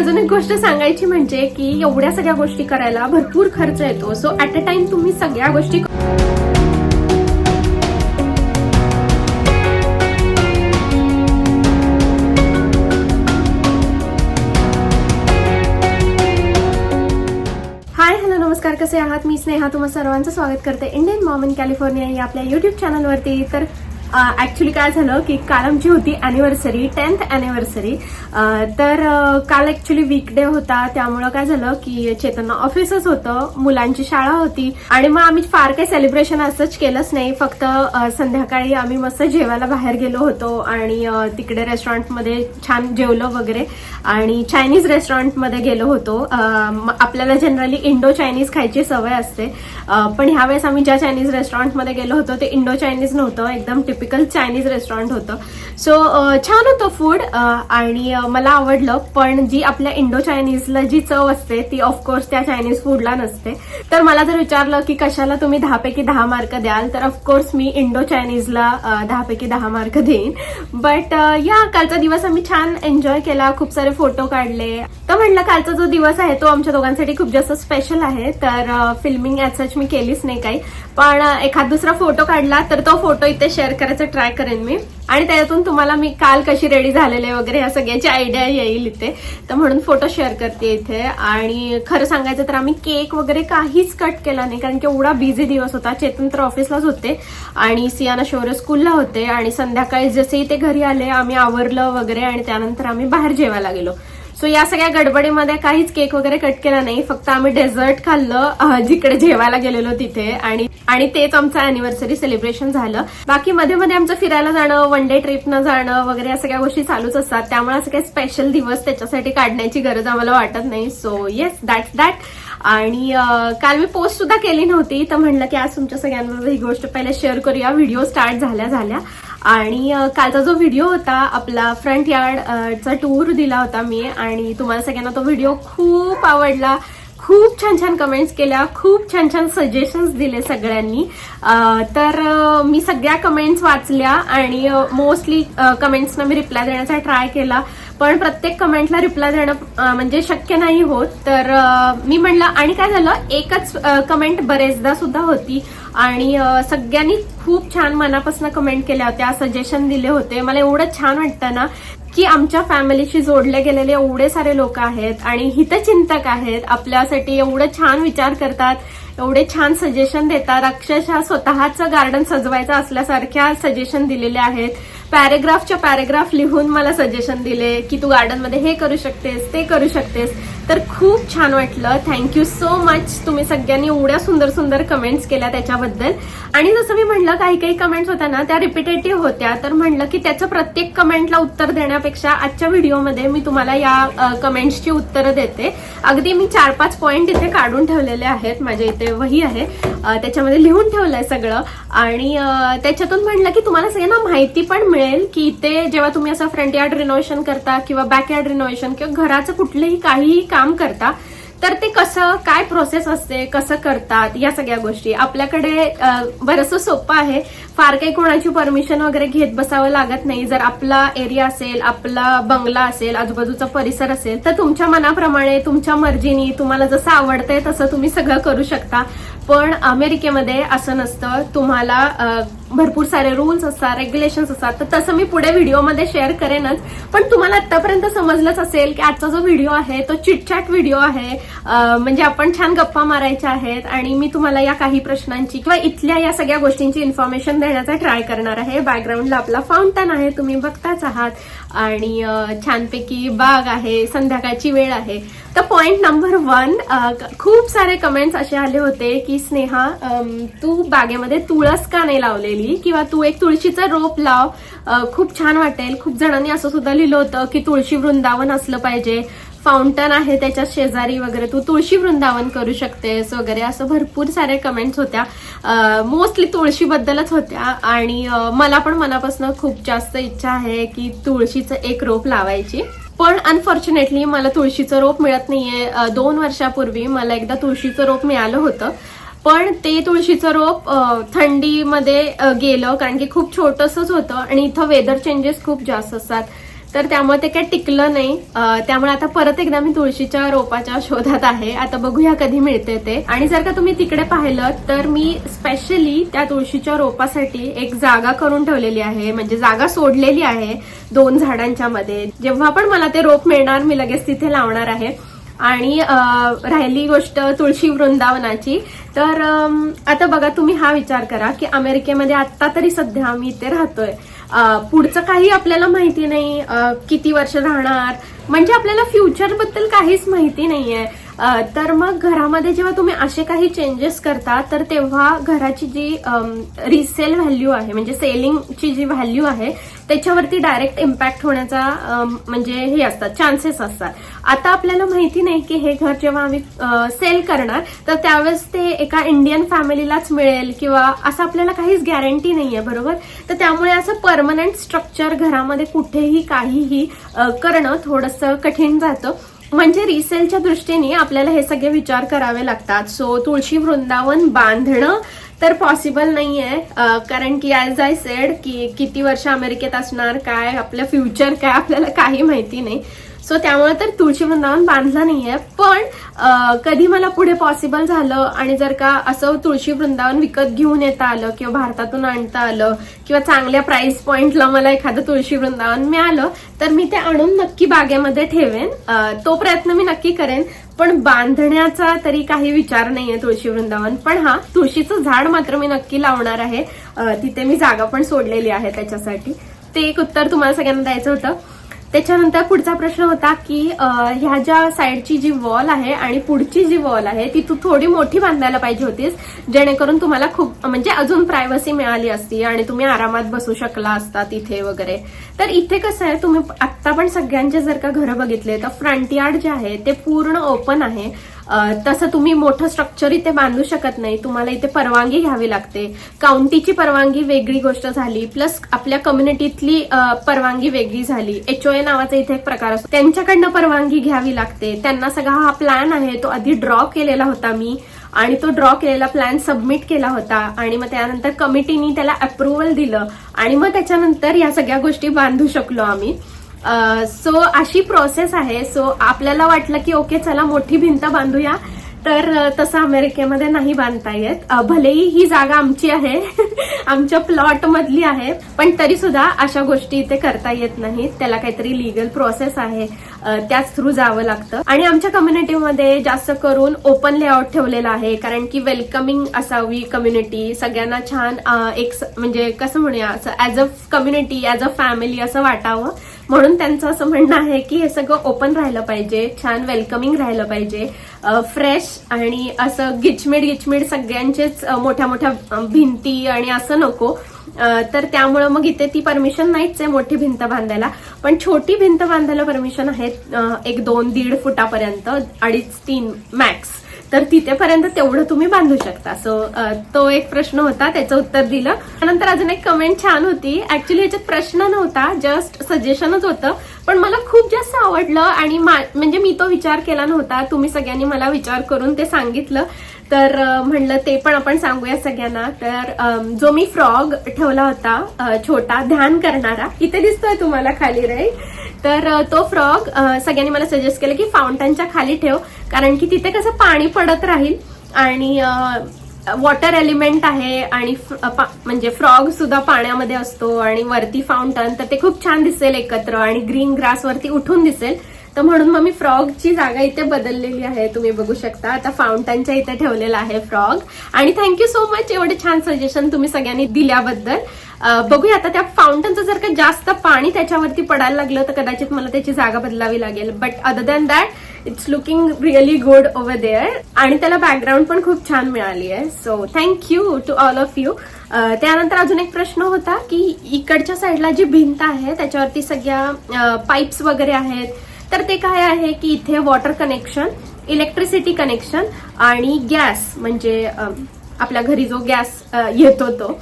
अजून एक गोष्ट सांगायची म्हणजे की एवढ्या सगळ्या गोष्टी करायला भरपूर खर्च येतो. सो ऍट अ टाइम तुम्ही सगळ्या गोष्टी हाय नमस्कार. कसे आहात? मी स्नेहा. तुम्हा सर्वांचं स्वागत करते. इंडियन मॉम इन कॅलिफोर्निया या आपल्या युट्यूब चॅनलवरती तर ऍक्च्युली काय झालं की काल आमची होती अॅनिव्हर्सरी टेन्थ अॅनिव्हर्सरी तर काल ऍक्च्युली वीकडे होता. त्यामुळं काय झालं की चेतना ऑफिसच होतं मुलांची शाळा होती. आणि मग आम्ही फार काही सेलिब्रेशन असंच केलंच नाही. फक्त संध्याकाळी आम्ही मस्त जेवायला बाहेर गेलो होतो आणि तिकडे रेस्टॉरंटमध्ये छान जेवलो वगैरे. आणि चायनीज रेस्टॉरंटमध्ये गेलो होतो. आपल्याला जनरली इंडो चायनीज खायची सवय असते. पण ह्यावेळेस आम्ही ज्या चायनीज रेस्टॉरंटमध्ये गेलो होतो ते इंडो चायनीज नव्हतं. एकदम टिप टिपिकल चायनीज रेस्टॉरंट होतं. सो छान होतं फूड आणि मला आवडलं पण जी आपल्या इंडो चायनीजला जी चव असते ती ऑफकोर्स त्या चायनीज फूडला नसते. तर मला जर विचारलं की कशाला तुम्ही दहापैकी दहा मार्क द्याल तर ऑफकोर्स मी इंडो चायनीजला दहापैकी दहा मार्क देईन. बट या कालचा दिवस आम्ही छान एन्जॉय केला खूप सारे फोटो काढले. तर म्हणलं कालचा जो दिवस आहे तो आमच्या दोघांसाठी खूप जास्त स्पेशल आहे. तर फिल्मिंग ॲज सच मी केलीच नाही काही. पण एखाद दुसरा फोटो काढला तर तो फोटो इथे शेअर करायचं ट्राय करेन मी. आणि त्याच्यातून तुम्हाला मी काल कशी रेडी झालेले वगैरे ह्या सगळ्याची आयडिया येईल इथे. तर म्हणून फोटो शेअर करते इथे. आणि खरं सांगायचं तर आम्ही केक वगैरे काहीच कट केला नाही कारण की एवढा बिझी दिवस होता. चेतन तर ऑफिसलाच होते. आणि सियाना शौर्य स्कूलला होते. आणि संध्याकाळी जसे ते घरी आले आम्ही आवरलं वगैरे आणि त्यानंतर आम्ही बाहेर जेवायला गेलो. सो या सगळ्या गडबडीमध्ये काहीच केक वगैरे कट केला नाही. फक्त आम्ही डेझर्ट खाल्लं जिकडे जेवायला गेलेलो तिथे. आणि आणि तेच आमचं अॅनिव्हर्सरी सेलिब्रेशन झालं. बाकी मध्ये मध्ये आमचं फिरायला जाणं वन डे ट्रिपनं जाणं वगैरे या सगळ्या गोष्टी चालूच असतात. त्यामुळे असं काही स्पेशल दिवस त्याच्यासाठी काढण्याची गरज आम्हाला वाटत नाही. सो येस दॅट्स दॅट आणि काल मी पोस्ट सुद्धा केली नव्हती. तर म्हणलं की आज तुमच्या सगळ्यांबरोबर ही गोष्ट पहिले शेअर करूया. व्हिडिओ स्टार्ट झाल्या झाल्या. आणि कालचा जो व्हिडिओ होता आपला फ्रंट यार्डचा टूर दिला होता मी आणि तुम्हाला सगळ्यांना तो व्हिडिओ खूप आवडला. खूप छान छान कमेंट्स केल्या खूप छान छान सजेशन्स दिले सगळ्यांनी. तर मी सगळ्या कमेंट्स वाचल्या आणि मोस्टली कमेंट्सना मी रिप्लाय देण्याचा ट्राय केला. पण प्रत्येक कमेंटला रिप्लाय देणं म्हणजे शक्य नाही होत. तर मी म्हणलं आणि काय झालं? एकच कमेंट बरेचदा सुद्धा होती. आणि सगळ्यांनी खूप छान मनापासून कमेंट केल्या होत्या सजेशन दिले होते. मला एवढं छान वाटतं ना की आमच्या फॅमिलीशी जोडले गेलेले एवढे सारे लोक आहेत आणि हितचिंतक आहेत. आपल्यासाठी एवढं छान विचार करतात एवढे छान सजेशन देतात. अक्षरशः स्वतःचं गार्डन सजवायचं असल्यासारख्या सजेशन दिलेले आहेत. पॅरेग्राफच्या पॅरेग्राफ लिहून मला सजेशन दिले की तू गार्डनमध्ये हे करू शकतेस ते करू शकतेस. तर खूप छान वाटलं. थँक्यू सो मच तुम्ही सगळ्यांनी एवढ्या सुंदर सुंदर कमेंट्स केल्या त्याच्याबद्दल. आणि जसं मी म्हणलं काही काही कमेंट्स होत्या ना त्या रिपिटेटिव्ह होत्या. तर म्हणलं की त्याचं प्रत्येक कमेंटला उत्तर देण्यापेक्षा आजच्या व्हिडिओमध्ये मी तुम्हाला या कमेंट्सची उत्तरं देते. अगदी मी चार पाच पॉईंट इथे काढून ठेवलेले आहेत. माझ्या इथे वही आहे. त्याच्यामध्ये लिहून ठेवलंय सगळं. आणि त्याच्यातून म्हणलं की तुम्हाला सगळ्यांना माहिती पण मिळेल की इथे जेव्हा तुम्ही असं फ्रंट यार्ड रिनोव्हेशन करता किंवा बॅक यार्ड रिनोव्हेशन किंवा घराचं कुठलंही काहीही काम काम करता तर ते कसं काय प्रोसेस असते कसं करतात या सगळ्या गोष्टी. आपल्याकडे बरंचसं सोपं आहे. फार काही कोणाची परमिशन वगैरे घेत बसावं लागत नाही. जर आपला एरिया असेल आपला बंगला असेल आजूबाजूचा परिसर असेल तर तुमच्या मनाप्रमाणे तुमच्या मर्जीनी तुम्हाला जसं आवडतंय तसं तुम्ही सगळं करू शकता. पण अमेरिकेमध्ये असं नसतं. तुम्हाला भरपूर सारे रूल्स असतात रेग्युलेशन्स असतात. तर तसं मी पुढे व्हिडिओमध्ये शेअर करेनच. पण तुम्हाला आतापर्यंत समजलंच असेल की आजचा जो व्हिडिओ आहे तो चिटचॅट व्हिडिओ आहे. म्हणजे आपण छान गप्पा मारायच्या आहेत आणि मी तुम्हाला या काही प्रश्नांची किंवा इथल्या या सगळ्या गोष्टींची इन्फॉर्मेशन देण्याचा ट्राय करणार आहे. बॅकग्राऊंडला आपला फाउंटन आहे तुम्ही बघताच आहात. आणि छानपैकी बाग आहे संध्याकाळची वेळ आहे. तर पॉइंट नंबर वन खूप सारे कमेंट्स असे आले होते की स्नेहा तू बागेमध्ये तुळस का नाही लावलेली? किंवा तू एक तुळशीचं रोप लाव. खूप छान वाटेल. खूप जणांनी असं सुद्धा लिहिलं होतं की तुळशी वृंदावन असलं पाहिजे. फाउंटन आहे त्याच्या शेजारी वगैरे. तू तुळशी वृंदावन करू शकतेस वगैरे. असं भरपूर सारे कमेंट्स होत्या. मोस्टली तुळशीबद्दलच होत्या. आणि मला पण मनापासून खूप जास्त इच्छा आहे की तुळशीचं एक रोप लावायची. पण अनफॉर्च्युनेटली मला तुळशीचं रोप मिळत नाहीये. दोन वर्षापूर्वी मला एकदा तुळशीचं रोप मिळालं होतं. पण ते तुळशीचं रोप थंडीमध्ये गेलं कारण की खूप छोटंसंच होतं आणि इथं वेदर चेंजेस खूप जास्त असतात. तर त्यामुळे ते काही टिकलं नाही. त्यामुळे आता परत एकदा मी तुळशीच्या रोपाच्या शोधात आहे. आता बघूया कधी मिळते ते. आणि जर का तुम्ही तिकडे पाहिलं तर मी स्पेशली त्या तुळशीच्या रोपासाठी एक जागा करून ठेवलेली आहे. म्हणजे जागा सोडलेली आहे दोन झाडांच्या मध्ये. जेव्हा पण मला ते रोप मिळणार मी लगेच तिथे लावणार आहे. आणि राहिली गोष्ट तुळशी वृंदावनाची. तर आता बघा तुम्ही हा विचार करा की अमेरिकेमध्ये आत्ता तरी सध्या आम्ही इथे राहतोय. पुढचं काही आपल्याला माहिती नाही किती वर्ष राहणार? म्हणजे आपल्याला फ्युचरबद्दल काहीच माहिती नाहीये. तर मग घरामध्ये जेव्हा तुम्ही असे काही चेंजेस करता तर तेव्हा घराची जी रिसेल व्हॅल्यू आहे म्हणजे सेलिंगची जी व्हॅल्यू आहे त्याच्यावरती डायरेक्ट इम्पॅक्ट होण्याचा म्हणजे हे असतात चान्सेस असतात. आता आपल्याला माहिती नाही की हे घर जेव्हा आम्ही सेल करणार तर त्यावेळेस ते एका इंडियन फॅमिलीलाच मिळेल किंवा असं आपल्याला काहीच गॅरंटी नाही आहे बरोबर? तर त्यामुळे असं परमनंट स्ट्रक्चर घरामध्ये कुठेही काहीही करणं थोडंसं कठीण जातं. म्हणजे रिसेलच्या दृष्टीने आपल्याला हे सगळे विचार करावे लागतात. सो तुळशी वृंदावन बांधणं तर पॉसिबल नाहीये. आहे कारण की ॲज आय सेड की किती वर्ष अमेरिकेत असणार काय आपलं फ्युचर काय आपल्याला काही माहिती नाही. सो त्यामुळे तर तुळशी वृंदावन बांधलं नाहीये. पण कधी मला पुढे पॉसिबल झालं आणि जर का असं तुळशी वृंदावन विकत घेऊन येता आलं किंवा भारतातून आणता आलं किंवा चांगल्या प्राइस पॉइंटला मला एखादं तुळशी वृंदावन मिळालं तर मी ते आणून नक्की बागेमध्ये ठेवेन. तो प्रयत्न मी नक्की करेन. पण बांधण्याचा तरी काही विचार नाहीये तुळशी वृंदावन. पण हा तुळशीचं झाड मात्र मी नक्की लावणार आहे. तिथे मी जागा पण सोडलेली आहे त्याच्यासाठी. ते एक उत्तर तुम्हाला सगळ्यांना द्यायचं होतं. त्याच्यानंतर पुढचा प्रश्न होता की ह्या ज्या साईडची जी वॉल आहे आणि पुढची जी वॉल आहे ती तू थोडी मोठी बांधायला पाहिजे होतीस जेणेकरून तुम्हाला खूप म्हणजे अजून प्रायव्हसी मिळाली असती आणि तुम्ही आरामात बसू शकला असता तिथे वगैरे. तर इथे कसं आहे तुम्ही आत्ता पण सगळ्यांचे जर का घरं बघितले तर फ्रंट यार्ड जे आहे ते पूर्ण ओपन आहे. तसं तुम्ही मोठं स्ट्रक्चर इथे बांधू शकत नाही. तुम्हाला इथे परवानगी घ्यावी लागते. काउंटीची परवानगी वेगळी गोष्ट झाली. प्लस आपल्या कम्युनिटीतली परवानगी वेगळी झाली. एचओए नावाचा इथे एक प्रकार असतो. त्यांच्याकडनं परवानगी घ्यावी लागते. त्यांना सगळा हा प्लॅन आहे. तो आधी ड्रॉ केलेला होता मी. आणि तो ड्रॉ केलेला प्लॅन सबमिट केला होता. आणि मग त्यानंतर कमिटीनी त्याला अप्रुव्हल दिलं. आणि मग त्याच्यानंतर या सगळ्या गोष्टी बांधू शकलो आम्ही. सो अशी प्रोसेस आहे. सो आपल्याला वाटलं की ओके चला मोठी भिंत बांधूया. तर तसं अमेरिकेमध्ये नाही बांधता येत. भलेही ही जागा आमची आहे आमच्या प्लॉट मधली आहे पण तरी सुद्धा अशा गोष्टी इथे करता येत नाहीत. त्याला काहीतरी लिगल प्रोसेस आहे. त्याच थ्रू जावं लागतं. आणि आमच्या कम्युनिटीमध्ये जास्त करून ओपन लेआउट ठेवलेला आहे. कारण की वेलकमिंग असावी कम्युनिटी सगळ्यांना छान एक म्हणजे कसं म्हणूया असं as a community as a family असं वाटावं. म्हणून त्यांचं असं म्हणणं आहे की हे सगळं ओपन राहिलं पाहिजे छान वेलकमिंग राहिलं पाहिजे. फ्रेश आणि असं गिचमिड गिचमिड सगळ्यांचेच मोठ्या मोठ्या भिंती आणि असं नको. तर त्यामुळं मग इथे ती परमिशन नाहीच आहे मोठी भिंत बांधायला. पण छोटी भिंत बांधायला परमिशन आहे एक दोन दीड फुटापर्यंत अडीच तीन मॅक्स तर तिथेपर्यंत तेवढं तुम्ही बांधू शकता. सो तो एक प्रश्न होता त्याचं उत्तर दिलं. त्यानंतर अजून एक कमेंट छान होती. ऍक्च्युली ह्याच्यात प्रश्न नव्हता जस्ट सजेशनच होतं. पण मला खूप जास्त आवडलं आणि म्हणजे मी तो विचार केला नव्हता. तुम्ही सगळ्यांनी मला विचार करून ते सांगितलं. तर म्हणलं ते पण आपण सांगूया सगळ्यांना. तर जो मी फ्रॉग ठेवला होता छोटा ध्यान करणारा इथे दिसतोय तुम्हाला खाली राईट तर तो फ्रॉग सगळ्यांनी मला सजेस्ट केलं की फाउंटनच्या खाली ठेव. कारण की तिथे कसं पाणी पडत राहील आणि वॉटर एलिमेंट आहे आणि म्हणजे फ्रॉग सुद्धा पाण्यामध्ये असतो आणि वरती फाउंटन तर ते खूप छान दिसेल एकत्र आणि ग्रीन ग्रास वरती उठून दिसेल. तर म्हणून मग मी फ्रॉगची जागा इथे बदललेली आहे. तुम्ही बघू शकता. आता फाउंटनच्या इथे ठेवलेला आहे फ्रॉग आणि थँक्यू सो मच एवढे छान सजेशन तुम्ही सगळ्यांनी दिल्याबद्दल. बघूया आता त्या फाउंटनचं जर का जास्त पाणी त्याच्यावरती पडायला लागलं तर कदाचित मला त्याची जागा बदलावी लागेल. But other than that it's looking really good over there आणि त्याला बॅकग्राऊंड पण खूप छान मिळाली आहे. So thank you to all of you त्यानंतर अजून एक प्रश्न होता की इकडच्या साईडला जी भिंत आहे त्याच्यावरती सगळ्या पाईप्स वगैरे आहेत. तर ते काय आहे की इथे वॉटर कनेक्शन इलेक्ट्रिसिटी कनेक्शन आणि गॅस म्हणजे आपल्या घरी जो गॅस येतो तो.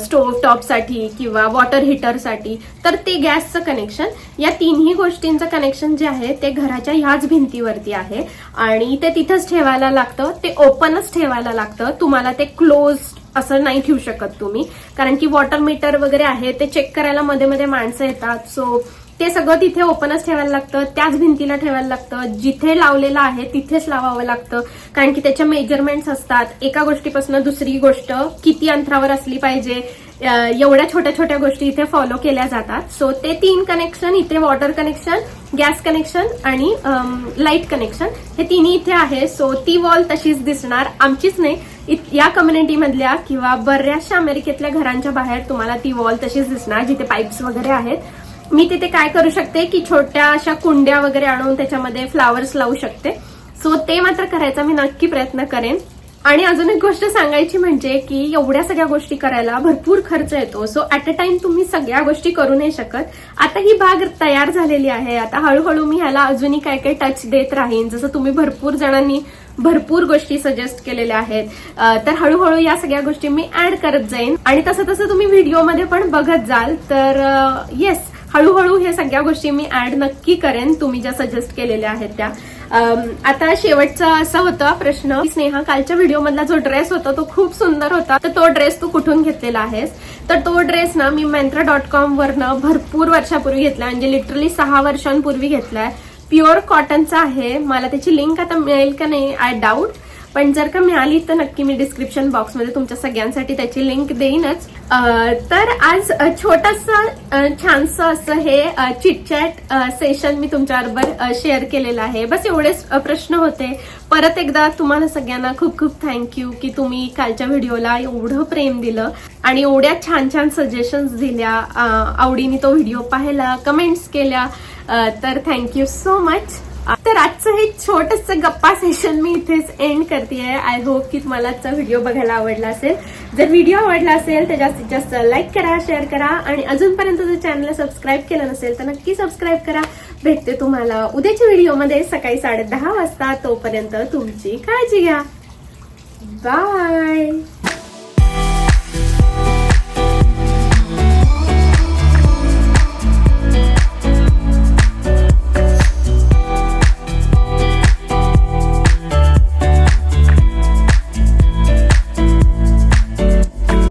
स्टोव्ह टॉपसाठी किंवा वॉटर हीटरसाठी तर ते गॅसचं कनेक्शन या तिन्ही गोष्टींचं कनेक्शन जे आहे ते घराच्या ह्याच भिंतीवरती आहे. आणि ते तिथंच ठेवायला लागतं ते ओपनच ठेवायला लागतं. तुम्हाला ते क्लोज असं नाही ठेवू शकत तुम्ही. कारण की वॉटर मीटर वगैरे आहे ते चेक करायला मध्ये मध्ये माणसं येतात. सो ते सगळं तिथे ओपनच ठेवायला लागतं त्याच भिंतीला ठेवायला लागतं जिथे लावलेलं आहे तिथेच लावावं लागतं. कारण की त्याच्या मेजरमेंट्स असतात. एका गोष्टीपासून दुसरी गोष्ट किती अंतरावर असली पाहिजे एवढ्या छोट्या छोट्या गोष्टी इथे फॉलो केल्या जातात. सो ते तीन कनेक्शन इथे वॉटर कनेक्शन गॅस कनेक्शन आणि लाइट कनेक्शन हे तिन्ही इथे आहे. सो ती वॉल तशीच दिसणार. आमचीच नाही. या कम्युनिटी मधल्या किंवा बऱ्याचशा अमेरिकेतल्या घरांच्या बाहेर तुम्हाला ती वॉल तशीच दिसणार जिथे पाईप्स वगैरे आहेत. मी तिथे काय करू शकते की छोट्या अशा कुंड्या वगैरे आणून त्याच्यामध्ये फ्लावर्स लावू शकते. सो ते मात्र करायचा मी नक्की प्रयत्न करेन. आणि अजून एक गोष्ट सांगायची म्हणजे की एवढ्या सगळ्या गोष्टी करायला भरपूर खर्च येतो. सो ऍट अ टाइम तुम्ही सगळ्या गोष्टी करू नाही शकत. आता ही बाग तयार झालेली आहे. आता हळूहळू मी ह्याला अजूनही काय काय टच देत राहीन. जसं तुम्ही भरपूर जणांनी भरपूर गोष्टी सजेस्ट केलेल्या आहेत. तर हळूहळू या सगळ्या गोष्टी मी ऍड करत जाईन. आणि तसं तसं तुम्ही व्हिडिओमध्ये पण बघत जाल. तर येस हळूहळू हे सगळ्या गोष्टी मी ऍड नक्की करेन. तुम्ही ज्या सजेस्ट केलेल्या आहेत त्या. आता शेवटचा असा होता प्रश्न. स्नेहा कालच्या व्हिडिओ मधला जो ड्रेस होता तो खूप सुंदर होता. तर तो ड्रेस तू कुठून घेतलेला आहेस? तर तो ड्रेस ना मी मंत्रा डॉट कॉम वरनं भरपूर वर्षापूर्वी घेतला म्हणजे लिटरली सहा वर्षांपूर्वी घेतलाय प्युअर कॉटनचा आहे. मला त्याची लिंक आता मिळेल का नाही? आय डाऊट पण जर का मिळाली तर नक्की मी डिस्क्रिप्शन बॉक्समध्ये तुमच्या सगळ्यांसाठी त्याची लिंक देईनच. तर आज छोटस छानसं असं हे चिटचॅट सेशन मी तुमच्याबरोबर शेअर केलेलं आहे. बस एवढेच प्रश्न होते. परत एकदा तुम्हाला सगळ्यांना खूप खूप थँक्यू की तुम्ही कालच्या व्हिडिओला एवढं प्रेम दिलं आणि एवढ्या छान छान सजेशन्स दिल्या. आवडीने तो व्हिडिओ पाहिला कमेंट्स केल्या. तर थँक्यू सो मच तर आजचं हे छोटस गप्पा सेशन मी इथेच एंड करते आय होप की तुम्हाला आजचा व्हिडिओ बघायला आवडला असेल. जर व्हिडिओ आवडला असेल तर जास्तीत जास्त लाईक करा शेअर करा आणि अजूनपर्यंत जर चॅनलला सबस्क्राईब केलं नसेल तर नक्की सबस्क्राईब करा. भेटते तुम्हाला उद्याच्या व्हिडिओमध्ये सकाळी साडे दहा वाजता. तोपर्यंत तुमची काळजी घ्या. बाय